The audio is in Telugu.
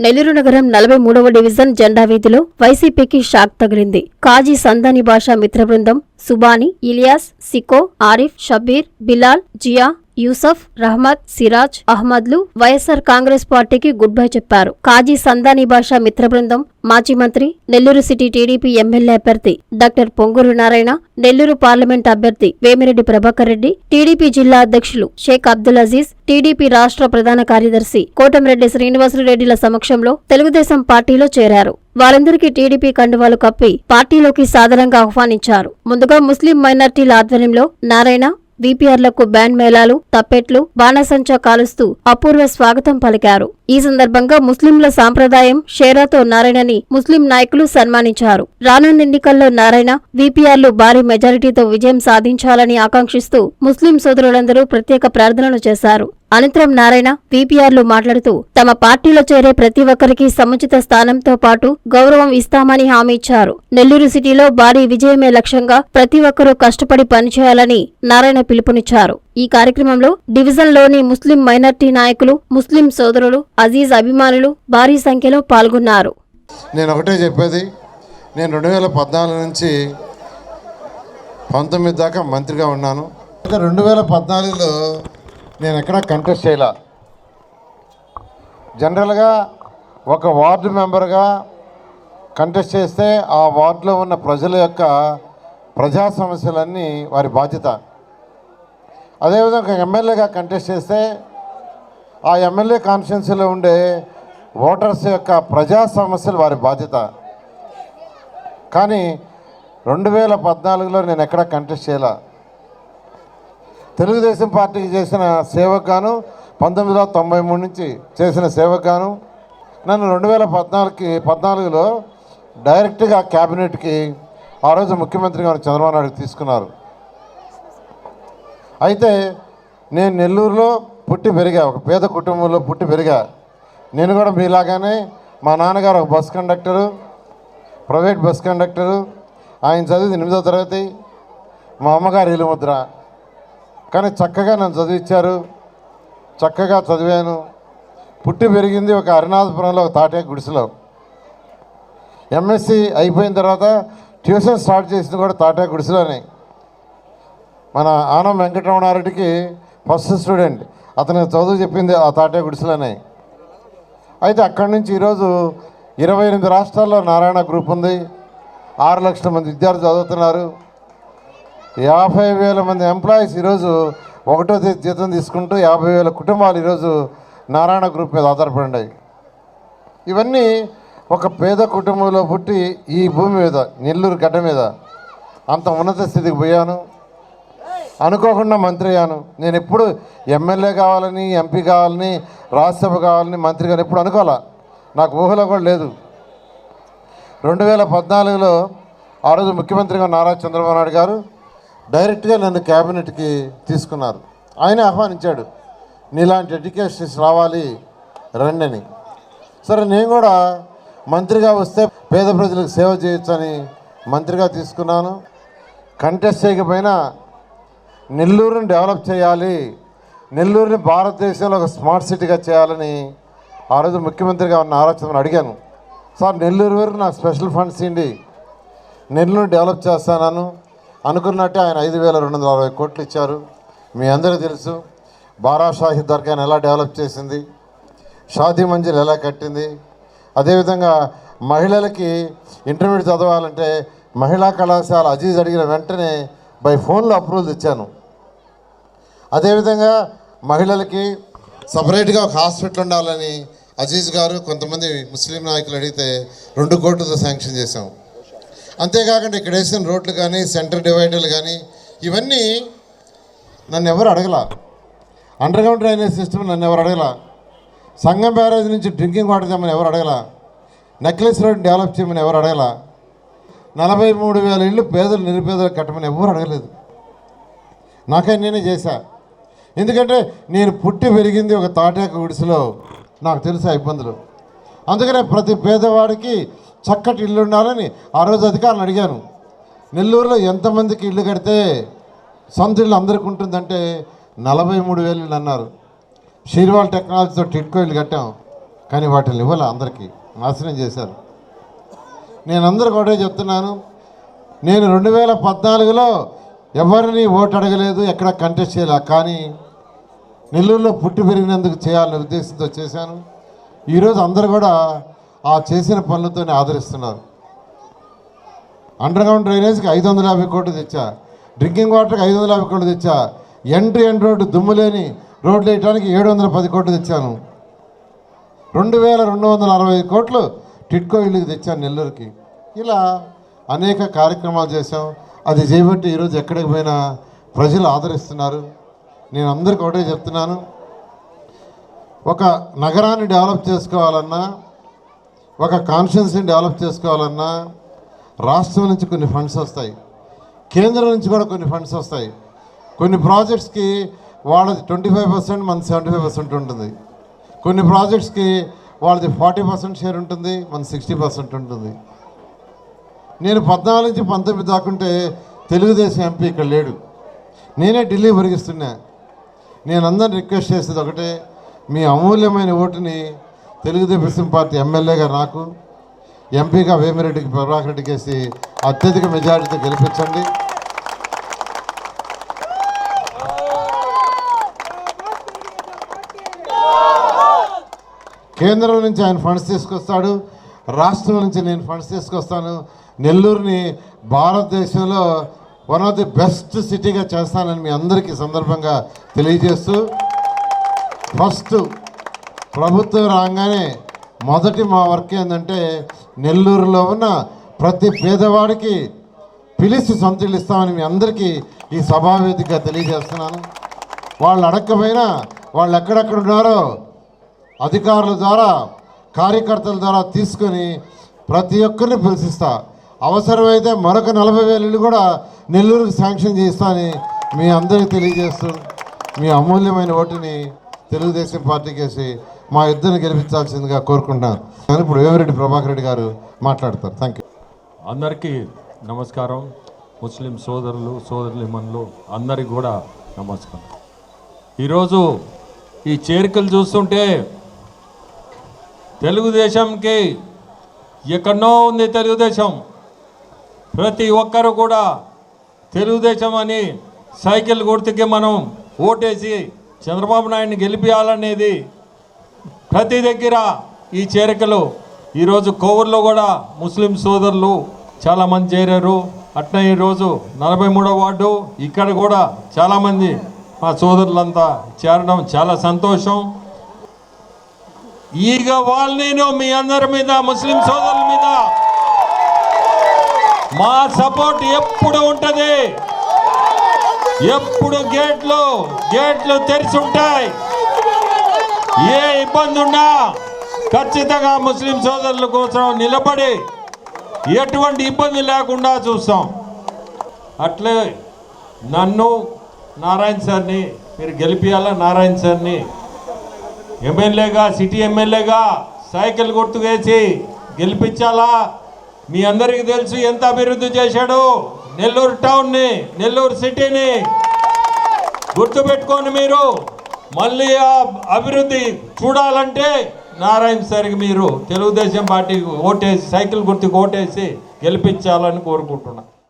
నెల్లూరు నగరం నలభై మూడవ డివిజన్ జెండా వీధిలో వైసీపీకి షాక్ తగిలింది. కాజీ సందాని భాషా మిత్ర బృందం సుబాని ఇలియాస్ సికో ఆరిఫ్ షబీర్ బిలాల్ జియా యూసఫ్ రహమద్ సిరాజ్ అహ్మద్లు వైఎస్సార్ కాంగ్రెస్ పార్టీకి గుడ్ బై చెప్పారు. కాజీ సందాని భాషా మిత్ర బృందం మాజీ మంత్రి నెల్లూరు సిటీ టీడీపీ ఎమ్మెల్యే అభ్యర్థి డాక్టర్ పొంగూరు నారాయణ నెల్లూరు పార్లమెంట్ అభ్యర్థి వేమిరెడ్డి ప్రభాకర్ రెడ్డి టీడీపీ జిల్లా అధ్యక్షులు షేక్ అబ్దుల్ అజీజ్ టీడీపీ రాష్ట్ర ప్రధాన కార్యదర్శి కోటంరెడ్డి శ్రీనివాసులరెడ్డిల సమక్షంలో తెలుగుదేశం పార్టీలో చేరారు. వారందరికీ టీడీపీ కండువాలు కప్పి పార్టీలోకి సాధారణంగా ఆహ్వానించారు. ముందుగా ముస్లిం మైనార్టీల ఆధ్వర్యంలో నారాయణ వీపీఆర్లకు బ్యాండ్ మేళాలు తప్పెట్లు బాణసంచా కాలుస్తూ అపూర్వ స్వాగతం పలికారు. ఈ సందర్భంగా ముస్లింల సాంప్రదాయం షేరాతో నారాయణని ముస్లిం నాయకులు సన్మానించారు. రానున్న ఎన్నికల్లో నారాయణ వీపీఆర్లు భారీ మెజారిటీతో విజయం సాధించాలని ఆకాంక్షిస్తూ ముస్లిం సోదరులందరూ ప్రత్యేక ప్రార్థనలు చేశారు. అనంతరం నారాయణ విపిఆర్లు మాట్లాడుతూ తమ పార్టీలో చేరే ప్రతి ఒక్కరికి సముచిత స్థానంతో పాటు గౌరవం ఇస్తామని హామీ ఇచ్చారు. నెల్లూరు సిటీలో భారీ విజయమే లక్ష్యంగా ప్రతి ఒక్కరూ కష్టపడి పనిచేయాలని నారాయణ పిలుపునిచ్చారు. ఈ కార్యక్రమంలో డివిజన్లోని ముస్లిం మైనార్టీ నాయకులు ముస్లిం సోదరులు అజీజ్ అభిమానులు భారీ సంఖ్యలో పాల్గొన్నారు. నేను ఒకటే చెప్పేది. నేను రెండు వేల పద్నాలుగు నుంచి పంతొమ్మిది దాకా మంత్రిగా ఉన్నాను. రెండు వేల పద్నాలుగులో నేను ఎక్కడ కంటెస్ట్ చేయలే. జనరల్గా ఒక వార్డు మెంబర్గా కంటెస్ట్ చేస్తే ఆ వార్డులో ఉన్న ప్రజల యొక్క ప్రజా సమస్యలన్నీ వారి బాధ్యత. అదేవిధంగా ఎమ్మెల్యేగా కంటెస్ట్ చేస్తే ఆ ఎమ్మెల్యే కాన్స్టిట్యున్సీలో ఉండే ఓటర్స్ యొక్క ప్రజా సమస్యలు వారి బాధ్యత. కానీ రెండు వేల పద్నాలుగులో నేను ఎక్కడ కంటెస్ట్ చేయాల? తెలుగుదేశం పార్టీకి చేసిన సేవకు గాను పంతొమ్మిది వందల తొంభై మూడు నుంచి చేసిన సేవకు గాను నన్ను రెండు వేల పద్నాలుగుకి పద్నాలుగులో డైరెక్ట్గా క్యాబినెట్కి ఆ రోజు ముఖ్యమంత్రి గారు చంద్రబాబు నాయుడు తీసుకున్నారు. అయితే నేను నెల్లూరులో పుట్టి పెరిగా ఒక పేద కుటుంబంలో పుట్టి పెరిగా. నేను కూడా మీలాగానే మా నాన్నగారు ఒక bus conductor private bus conductor. ఆయన చదివింది ఎనిమిదో తరగతి. మా అమ్మగారు ఇలుముద్ర. కానీ చక్కగా నన్ను చదివించారు చక్కగా చదివాను. పుట్టి పెరిగింది ఒక అరుణాధపురంలో ఒక తాటే గుడిసెలో. ఎంఎస్సి అయిపోయిన తర్వాత ట్యూషన్ స్టార్ట్ చేసింది కూడా తాటే గుడిసెలోనే. మన ఆనం వెంకటరమణారెడ్డికి ఫస్ట్ స్టూడెంట్. అతను చదువు చెప్పింది ఆ తాటే గుడిసెలనే. అయితే అక్కడి నుంచి ఈరోజు ఇరవై ఎనిమిది రాష్ట్రాల్లో నారాయణ గ్రూప్ ఉంది. ఆరు లక్షల మంది విద్యార్థులు చదువుతున్నారు. యాభై వేల మంది ఎంప్లాయీస్ ఈరోజు ఒకటో తేదీ జీతం తీసుకుంటూ యాభై వేల కుటుంబాలు ఈరోజు నారాయణ గ్రూప్ మీద ఆధారపడినాయి ఇవన్నీ ఒక పేద కుటుంబంలో పుట్టి ఈ భూమి మీద నెల్లూరు గడ్డ మీద అంత ఉన్నత స్థితికి పోయాను. అనుకోకుండా మంత్రి అయ్యాను. నేను ఎప్పుడు ఎమ్మెల్యే కావాలని ఎంపీ కావాలని రాజ్యసభ కావాలని మంత్రి గారు ఎప్పుడు అనుకోవాలా? నాకు ఊహలో కూడా లేదు. రెండు వేల పద్నాలుగులో ఆ రోజు ముఖ్యమంత్రిగా నారా చంద్రబాబు నాయుడు గారు డైరెక్ట్గా నన్ను క్యాబినెట్కి తీసుకున్నారు. ఆయన ఆహ్వానించాడు నీలాంటి ఎడ్యుకేషన్స్ రావాలి రండి అని సరే నేను కూడా మంత్రిగా వస్తే పేద ప్రజలకు సేవ చేయొచ్చని మంత్రిగా తీసుకున్నాను. కంటెస్ట్ చేయకపోయినా నెల్లూరుని డెవలప్ చేయాలి. నెల్లూరుని భారతదేశంలో ఒక స్మార్ట్ సిటీగా చేయాలని ఆ రోజు ముఖ్యమంత్రిగా ఉన్న ఆలోచన అడిగాను. సార్ నెల్లూరు వరకు నాకు స్పెషల్ ఫండ్స్ ఇవ్వండి. నెల్లూరు డెవలప్ చేస్తాను అనుకున్నట్టే ఆయన ఐదు వేల రెండు వందల అరవై కోట్లు ఇచ్చారు. మీ అందరికీ తెలుసు బారాషాహి దర్గాని ఎలా డెవలప్ చేసింది షాదీ మంజిల్ ఎలా కట్టింది. అదేవిధంగా మహిళలకి ఇంటర్మీడియట్ చదవాలంటే మహిళా కళాశాల అజీజ్ అడిగిన వెంటనే బై ఫోన్లో అప్రూవల్ తెచ్చాను. అదేవిధంగా మహిళలకి సపరేట్గా ఒక హాస్పిటల్ ఉండాలని అజీజ్ గారు కొంతమంది ముస్లిం నాయకులు అడిగితే రెండు కోట్లతో శాంక్షన్ చేశాం. అంతేకాకుండా ఇక్కడ వేసిన రోడ్లు కానీ సెంటర్ డివైడర్లు కానీ ఇవన్నీ నన్ను ఎవరు అడగల. అండర్గ్రౌండ్ డ్రైనేజ్ సిస్టమ్ నన్ను ఎవరు అడగల. సంగం బ్యారేజ్ నుంచి డ్రింకింగ్ వాటర్ తెమ్మని ఎవరు అడగల. నెక్లెస్ రోడ్ డెవలప్ చేయమని ఎవరు అడగల. నలభై మూడు వేల ఇళ్ళు పేదలు నిరుపేదలు కట్టమని ఎవరు అడగలేదు. నాకే నేనే చేశా. ఎందుకంటే నేను పుట్టి పెరిగింది ఒక తాటాక గుడిసెలో. నాకు తెలుసు ఇబ్బందులు. అందుకనే ప్రతి పేదవాడికి చక్కటి ఇల్లు ఉండాలని ఆ రోజు అధికారులు అడిగాను. నెల్లూరులో ఎంతమందికి ఇల్లు కడితే సొంత ఇల్లు అందరికి ఉంటుందంటే నలభై మూడు వేలు ఇల్లు అన్నారు. షీర్వాల్ టెక్నాలజీతో టిట్కో ఇల్లు కట్టాం. కానీ వాటిని ఇవ్వాలి అందరికీ. నాశనం చేశారు. నేను అందరికి ఒకటే చెప్తున్నాను. నేను రెండు వేల పద్నాలుగులో ఎవరిని ఓటు అడగలేదు ఎక్కడ కంటెస్ట్ చేయలే. కానీ నెల్లూరులో పుట్టి పెరిగినందుకు చేయాలనే ఉద్దేశంతో చేశాను. ఈరోజు అందరూ కూడా ఆ చేసిన పనులతోనే ఆదరిస్తున్నారు. అండర్ గ్రౌండ్ డ్రైనేజ్కి ఐదు వందల యాభై కోట్లు తెచ్చా. డ్రింకింగ్ వాటర్కి ఐదు వందల యాభై కోట్లు తెచ్చా. ఎంట్రీ ఎండ్ రోడ్డు దుమ్ము లేని రోడ్లు వేయడానికి ఏడు వందల పది కోట్లు తెచ్చాను. రెండు వేల రెండు వందల అరవై కోట్లు టిట్కో ఇల్లుకి తెచ్చాను నెల్లూరుకి. ఇలా అనేక కార్యక్రమాలు చేశాం. అది చేయబట్టి ఈరోజు ఎక్కడికి పోయినా ప్రజలు ఆదరిస్తున్నారు. నేను అందరికి ఒకటే చెప్తున్నాను. ఒక నగరాన్ని డెవలప్ చేసుకోవాలన్నా ఒక కాన్షియన్స్ని డెవలప్ చేసుకోవాలన్నా రాష్ట్రం నుంచి కొన్ని ఫండ్స్ వస్తాయి. కేంద్రం నుంచి కూడా కొన్ని ఫండ్స్ వస్తాయి. కొన్ని ప్రాజెక్ట్స్కి వాళ్ళది ట్వంటీ ఫైవ్ పర్సెంట్ మన సెవెంటీ ఫైవ్ పర్సెంట్ ఉంటుంది. కొన్ని ప్రాజెక్ట్స్కి వాళ్ళది ఫార్టీ పర్సెంట్ షేర్ ఉంటుంది మన సిక్స్టీ పర్సెంట్ ఉంటుంది. నేను పద్నాలుగు నుంచి పంతొమ్మిది దాకుంటే తెలుగుదేశం ఎంపీ ఇక్కడ లేడు. నేనే ఢిల్లీ పరిగిస్తున్నా నేను అందరిని రిక్వెస్ట్ చేసేది ఒకటే మీ అమూల్యమైన ఓటుని తెలుగుదేశం పార్టీ ఎమ్మెల్యేగా నాకు ఎంపీగా వేమిరెడ్డికి ప్రభాకర్ రెడ్డికి వేసి అత్యధిక మెజారిటీతో గెలిపించండి. కేంద్రం నుంచి ఆయన ఫండ్స్ తీసుకొస్తాడు రాష్ట్రం నుంచి నేను ఫండ్స్ తీసుకొస్తాను. నెల్లూరుని భారతదేశంలో వన్ ఆఫ్ ది బెస్ట్ సిటీగా చేస్తానని మీ అందరికీ సందర్భంగా తెలియజేస్తూ ఫస్ట్ ప్రభుత్వం రాగానే మొదటి మా వర్క్ ఏంటంటే నెల్లూరులో ఉన్న ప్రతి పేదవాడికి పిలిచి సొంతలు ఇస్తామని మీ అందరికీ ఈ సభావేదికగా తెలియజేస్తున్నాను. వాళ్ళు అడగకపోయినా వాళ్ళు ఎక్కడెక్కడ ఉన్నారో అధికారుల ద్వారా కార్యకర్తల ద్వారా తీసుకొని ప్రతి ఒక్కరిని పిలిచిస్తా. అవసరమైతే మరొక నలభై వేలు కూడా నెల్లూరు శాంక్షన్ చేస్తానని మీ అందరికీ తెలియజేస్తూ మీ అమూల్యమైన ఓటుని తెలుగుదేశం పార్టీకి వేసి మా ఇద్దరిని గెలిపించాల్సిందిగా కోరుకుంటున్నాను. కానీ ఇప్పుడు వేమిరెడ్డి ప్రభాకర్ రెడ్డి గారు మాట్లాడతారు. థ్యాంక్ యూ అందరికీ నమస్కారం. ముస్లిం సోదరులు సోదరులిమన్లు అందరికి కూడా నమస్కారం. ఈరోజు ఈ చేరికలు చూస్తుంటే తెలుగుదేశంకి ఎక్కడో ఉంది తెలుగుదేశం. ప్రతి ఒక్కరు కూడా తెలుగుదేశం అని సైకిల్ గుర్తుకి మనం ఓటేసి చంద్రబాబు నాయుడిని గెలిపించాలనేది ప్రతి దగ్గర ఈ చేరికలు. ఈరోజు కోవూరులో కూడా ముస్లిం సోదరులు చాలామంది చేరారు. అట్నే ఈరోజు నలభై మూడో వార్డు ఇక్కడ కూడా చాలామంది మా సోదరులంతా చేరడం చాలా సంతోషం. ఈగ నేను మీ అందరి మీద ముస్లిం సోదరుల మీద మా సపోర్ట్ ఎప్పుడు ఉంటుంది? ఎప్పుడు గేట్లు గేట్లు తెరిచి ఉంటాయి? ఏ ఇబ్బంది ఉన్నా ఖచ్చితంగా ముస్లిం సోదరుల కోసం నిలబడి ఎటువంటి ఇబ్బంది లేకుండా చూస్తాం. అట్లే నన్ను నారాయణ సార్ని మీరు గెలిపియాలా? నారాయణ సార్ని. ఎమ్మెల్యేగా సిటీ ఎమ్మెల్యేగా సైకిల్ గుర్తుకేసి గెలిపించాలా? మీ అందరికీ తెలుసు ఎంత అభివృద్ధి చేశాడు? నెల్లూరు టౌన్ని నెల్లూరు సిటీని. గుర్తుపెట్టుకోండి మీరు మళ్ళీ ఆ అభివృద్ధి చూడాలంటే నారాయణ సార్కి మీరు తెలుగుదేశం పార్టీకి ఓటేసి సైకిల్ గుర్తుకు ఓటేసి గెలిపించాలని కోరుకుంటున్నాను